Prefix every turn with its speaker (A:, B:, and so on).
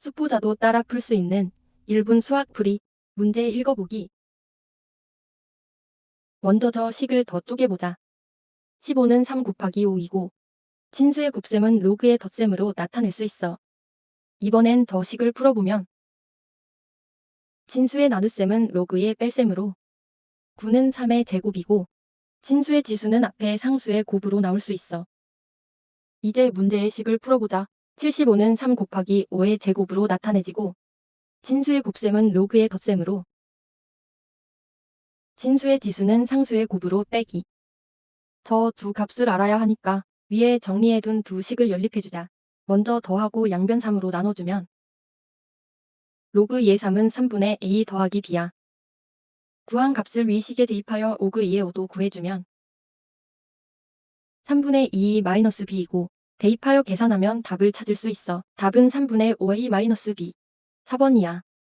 A: 수포자도 따라 풀 수 있는 1분 수학풀이 문제 읽어보기. 먼저 저 식을 더 쪼개보자. 15는 3 곱하기 5이고 진수의 곱셈은 로그의 덧셈으로 나타낼 수 있어. 이번엔 더 식을 풀어보면 진수의 나눗셈은 로그의 뺄셈으로 9는 3의 제곱이고 진수의 지수는 앞에 상수의 곱으로 나올 수 있어. 이제 문제의 식을 풀어보자. 75는 3 곱하기 5의 제곱으로 나타내지고 진수의 곱셈은 로그의 덧셈으로 진수의 지수는 상수의 곱으로 빼기. 저 두 값을 알아야 하니까 위에 정리해둔 두 식을 연립해주자. 먼저 더하고 양변 3으로 나눠주면 로그 2의 3은 3분의 a 더하기 b야. 구한 값을 위 식에 대입하여 로그 2의 5도 구해주면 3분의 2 마이너스 b이고 대입하여 계산하면 답을 찾을 수 있어. 답은 3분의 5a 마이너스 b. 4번이야.